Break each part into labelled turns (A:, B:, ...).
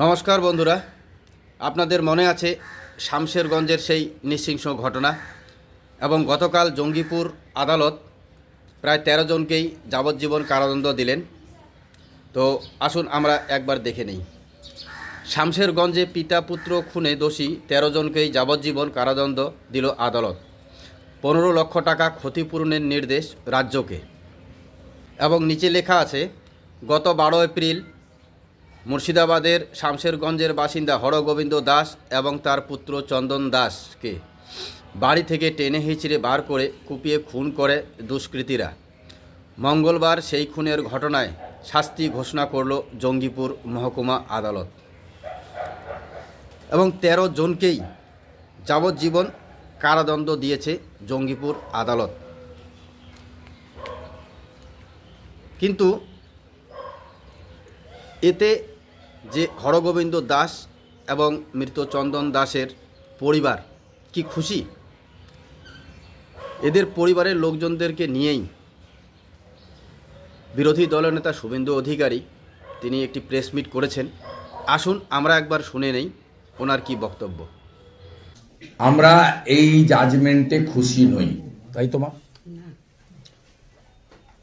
A: নমস্কার বন্ধুরা। আপনাদের মনে আছে শামশেরগঞ্জের সেই নৃশংস ঘটনা এবং গতকাল জঙ্গিপুর আদালত প্রায় তেরো জনকেই যাবজ্জীবন কারাদণ্ড দিলেন। তো আসুন আমরা একবার দেখে নেই। শামশেরগঞ্জে পিতা পুত্র খুনে দোষী তেরো জনকেই যাবজ্জীবন কারাদণ্ড দিল আদালত। পনেরো লক্ষ টাকা ক্ষতিপূরণের নির্দেশ রাজ্যকে। এবং নিচে লেখা আছে, গত বারো এপ্রিল মুর্শিদাবাদের শামশেরগঞ্জের বাসিন্দা হরগোবিন্দ দাস এবং তার পুত্র চন্দন দাসকে বাড়ি থেকে টেনে হিঁচড়ে বার করে কুপিয়ে খুন করে দুষ্কৃতীরা। মঙ্গলবার সেই খুনের ঘটনায় শাস্তি ঘোষণা করল জঙ্গিপুর মহকুমা আদালত। এবং তেরো জনকেই যাবজ্জীবন কারাদণ্ড দিয়েছে জঙ্গিপুর আদালত। কিন্তু এতে যে হরগোবিন্দ দাস এবং মৃত চন্দন দাসের পরিবার কি খুশি? এদের পরিবারের লোকজনদেরকে নিয়েই বিরোধী দলনেতা শুভেন্দু অধিকারী তিনি একটি প্রেস মিট করেছেন। আসুন আমরা একবার শুনে নেই ওনার কি বক্তব্য।
B: আমরা এই জাজমেন্টে খুশি নই। তাই তো মা?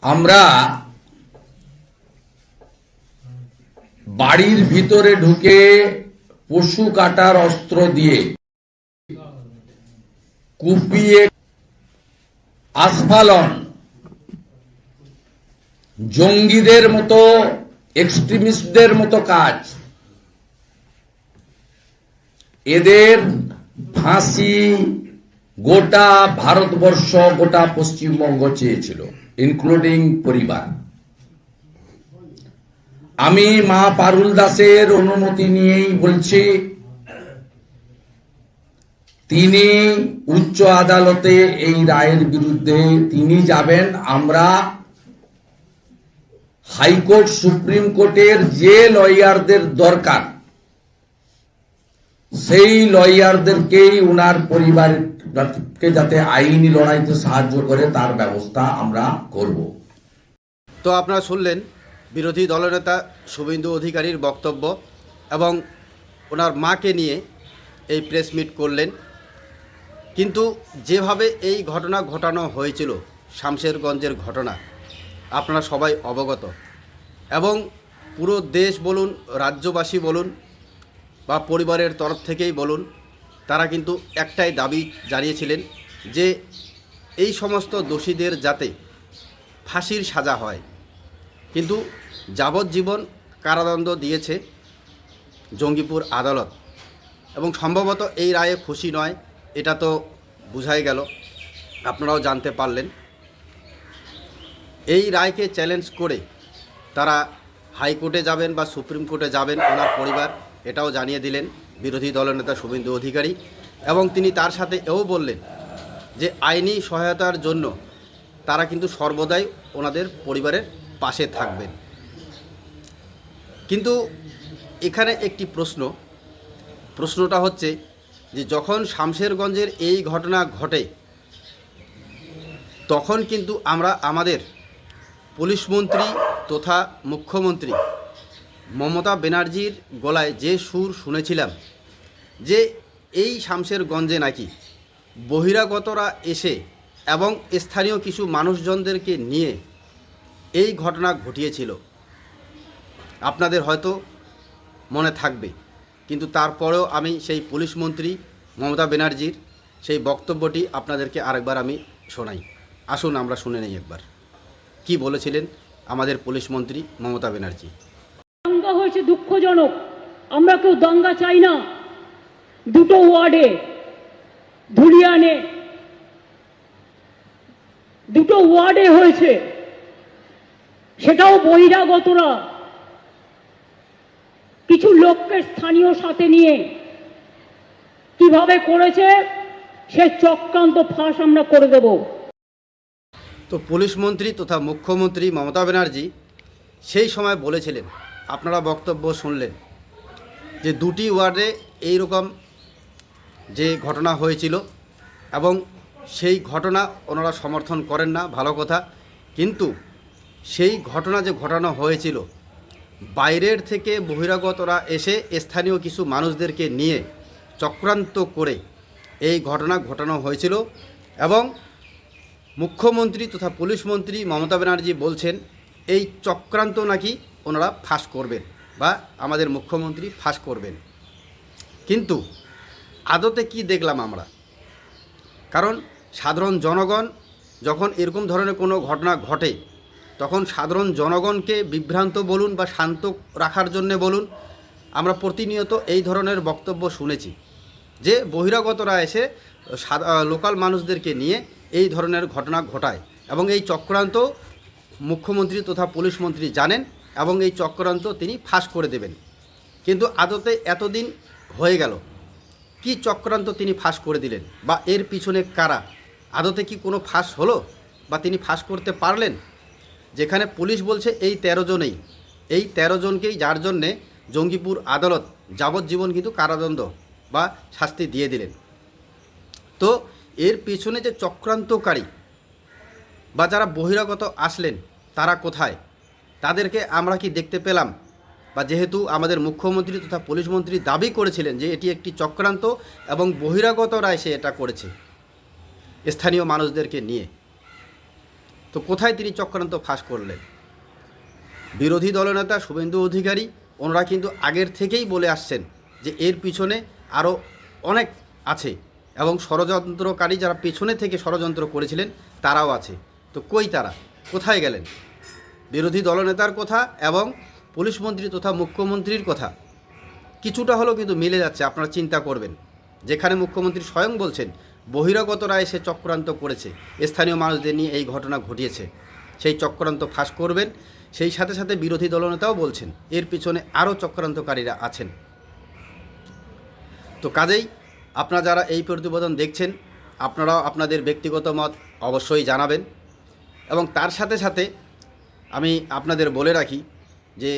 B: আমরা বাড়ির ভিতরে ঢুকে পশু কাটার অস্ত্র দিয়ে কুপিয়ে আস্ফালন। জঙ্গিদের মতো, এক্সট্রিমিস্টদের মতো কাজ। এদের ফাঁসি গোটা ভারতবর্ষ, গোটা পশ্চিমবঙ্গ চেয়েছিল ইনক্লুডিং পরিবার। আমি মা পারুল দাসের অনুমতি নিয়েই বলছি, তিনি উচ্চ আদালতে এই রায়ের বিরুদ্ধে তিনি যাবেন। আমরা হাইকোর্ট, সুপ্রিম কোর্টের যে লয়ারদের দরকার, সেই লয়ারদেরকেই উনার পরিবারকে যাতে আইনি লড়াইতে সাহায্য করে, তার ব্যবস্থা আমরা করব।
A: তো আপনারা শুনলেন বিরোধী দলনেতা শুভেন্দু অধিকারীর বক্তব্য এবং ওনার মাকে নিয়ে এই প্রেস মিট করলেন। কিন্তু যেভাবে এই ঘটনা ঘটানো হয়েছিল, শামশেরগঞ্জের ঘটনা, আপনারা সবাই অবগত। এবং পুরো দেশ বলুন, রাজ্যবাসী বলুন বা পরিবারের তরফ থেকেই বলুন, তারা কিন্তু একটাই দাবি জানিয়েছিলেন যে এই সমস্ত দোষীদের যাতে ফাঁসির সাজা হয়। কিন্তু যাবজ্জীবন কারাদণ্ড দিয়েছে জঙ্গিপুর আদালত। এবং সম্ভবত এই রায়ে খুশি নয়, এটা তো বোঝাই গেল। আপনারাও জানতে পারলেন। এই রায়কে চ্যালেঞ্জ করে তারা হাইকোর্টে যাবেন বা সুপ্রিম কোর্টে যাবেন ওনার পরিবার, এটাও জানিয়ে দিলেন বিরোধী দলনেতা শুভেন্দু অধিকারী। এবং তিনি তার সাথে এও বললেন যে আইনি সহায়তার জন্য তারা কিন্তু সর্বদাই ওনাদের পরিবারের পাশে থাকবেন। কিন্তু এখানে একটি প্রশ্ন। প্রশ্নটা হচ্ছে যে যখন শামশেরগঞ্জের এই ঘটনা ঘটে, তখন কিন্তু আমরা আমাদের পুলিশ মন্ত্রী তথা মুখ্যমন্ত্রী মমতা ব্যানার্জির গলায় যে সুর শুনেছিলাম যে এই শামশেরগঞ্জে নাকি বহিরাগতরা এসে এবং স্থানীয় কিছু মানুষজনদেরকে নিয়ে এই ঘটনা ঘটিয়েছিল। আপনাদের হয়তো মনে থাকবে, কিন্তু তারপরেও আমি সেই পুলিশ মন্ত্রী মমতা ব্যানার্জির সেই বক্তব্যটি আপনাদেরকে আরেকবার আমি শোনাই। আসুন আমরা শুনে নেই একবার। কি বলেছিলেন আমাদের পুলিশ মন্ত্রী মমতা ব্যানার্জি?
C: দাঙ্গা হয়েছে দুঃখজনক, আমরা কেউ দাঙ্গা চাই না। দুটো ওয়ার্ডে, ধুলিয়ানে, দুটো ওয়ার্ডে হয়েছে সেটাও বহিরাগতরা। কিছু লোককে স্থানীয় সাথে নিয়ে কীভাবে করেছে, সে চক্রান্ত ফাঁস আমরা করে দেবো।
A: তো পুলিশ মন্ত্রী তথা মুখ্যমন্ত্রী মমতা ব্যানার্জি সেই সময় বলেছিলেন, আপনারা বক্তব্য শুনলেন, যে দুটি ওয়ার্ডে এই রকম যে ঘটনা হয়েছিল এবং সেই ঘটনা ওনারা সমর্থন করেন না, ভালো কথা। কিন্তু সেই ঘটনা যে ঘটানো হয়েছিল, বাইরের থেকে বহিরাগতরা এসে স্থানীয় কিছু মানুষদেরকে নিয়ে চক্রান্ত করে এই ঘটনা ঘটানো হয়েছিল এবং মুখ্যমন্ত্রী তথা পুলিশ মন্ত্রী মমতা ব্যানার্জি বলছেন, এই চক্রান্ত নাকি ওনারা ফাঁস করবেন বা আমাদের মুখ্যমন্ত্রী ফাঁস করবেন। কিন্তু আদতে কি দেখলাম আমরা? কারণ সাধারণ জনগণ যখন এরকম ধরনের কোনো ঘটনা ঘটে তখন সাধারণ জনগণকে বিভ্রান্ত বলুন বা শান্ত রাখার জন্যে বলুন, আমরা প্রতিনিয়ত এই ধরনের বক্তব্য শুনেছি যে বহিরাগতরা এসে লোকাল মানুষদেরকে নিয়ে এই ধরনের ঘটনা ঘটায় এবং এই চক্রান্ত মুখ্যমন্ত্রী তথা পুলিশ মন্ত্রী জানেন এবং এই চক্রান্ত তিনি ফাঁস করে দেবেন। কিন্তু আদতে এতদিন হয়ে গেল, কি চক্রান্ত তিনি ফাঁস করে দিলেন বা এর পিছনে কারা? আদতে কি কোনো ফাঁস হলো বা তিনি ফাঁস করতে পারলেন? যেখানে পুলিশ বলছে এই তেরো জনেই। এই তেরো জনকেই যার জন্যে জঙ্গিপুর আদালত যাবজ্জীবন কিন্তু কারাদণ্ড বা শাস্তি দিয়ে দিলেন। তো এর পিছনে যে চক্রান্তকারী বা যারা বহিরাগত আসলেন, তারা কোথায়? তাদেরকে আমরা কি দেখতে পেলাম? বা যেহেতু আমাদের মুখ্যমন্ত্রী তথা পুলিশ মন্ত্রী দাবি করেছিলেন যে এটি একটি চক্রান্ত এবং বহিরাগতরা এসে এটা করেছে, স্থানীয় মানুষদেরকে নিয়ে। তো কোথায় তিনি চক্রান্ত ফাঁস করলেন? বিরোধী দলনেতা শুভেন্দু অধিকারী, ওনারা কিন্তু আগের থেকেই বলে আসছেন যে এর পিছনে আরও অনেক আছে এবং ষড়যন্ত্রকারী যারা পেছনে থেকে ষড়যন্ত্র করেছিলেন, তারাও আছে। তো কই তারা? কোথায় গেলেন? বিরোধী দলনেতার কথা এবং পুলিশ মন্ত্রী তথা মুখ্যমন্ত্রীর কথা কিছুটা হলেও কিন্তু মিলে যাচ্ছে, আপনারা চিন্তা করবেন। যেখানে মুখ্যমন্ত্রী স্বয়ং বলছেন বহিরাগতরা এসে চক্রান্ত করেছে। স্থানীয় মানুষদের নিয়ে এই ঘটনা ঘটিয়েছে। সেই চক্রান্ত ফাঁস করবেন, সেই সাথে সাথে বিরোধী দলনেতাও বলছেন, এর পিছনে আরও চক্রান্তকারীরা আছেন। তো কাজেই আপনারা যারা এই প্রতিবেদন দেখছেন, আপনারাও আপনাদের ব্যক্তিগত মত অবশ্যই জানাবেন। এবং তার সাথে সাথে আমি আপনাদের বলে রাখি যে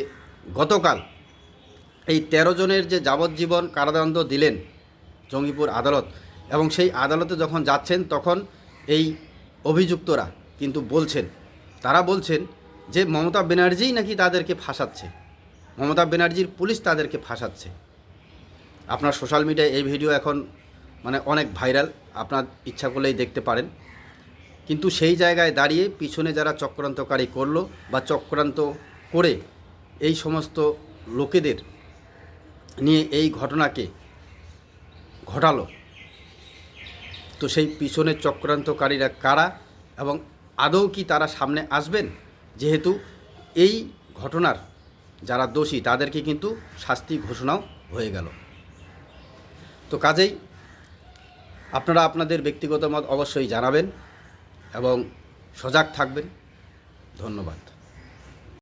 A: গতকাল এই তেরো জনের যে যাবজ্জীবন কারাদণ্ড দিলেন জঙ্গিপুর আদালত এবং সেই আদালতে যখন যাচ্ছেন, তখন এই অভিযুক্তরা কিন্তু বলছেন, তারা বলছেন যে মমতা ব্যানার্জিই নাকি তাদেরকে ফাঁসাচ্ছে। মমতা ব্যানার্জির পুলিশ তাদেরকে ফাঁসাচ্ছে। আপনার সোশ্যাল মিডিয়ায় এই ভিডিও এখন মানে অনেক ভাইরাল, আপনার ইচ্ছা করলেই দেখতে পারেন। কিন্তু সেই জায়গায় দাঁড়িয়ে পিছনে যারা চক্রান্তকারী করল বা চক্রান্ত করে এই সমস্ত লোকেদের নিয়ে এই ঘটনাকে ঘটালো তো সেই পিছনের চক্রান্তকারীরা কারা এবং আদৌ কি তারা সামনে আসবেন? যেহেতু এই ঘটনার যারা দোষী, তাদেরকে কিন্তু শাস্তি ঘোষণাও হয়ে গেল। তো কাজেই আপনারা আপনাদের ব্যক্তিগত মত অবশ্যই জানাবেন এবং সজাগ থাকবেন। ধন্যবাদ।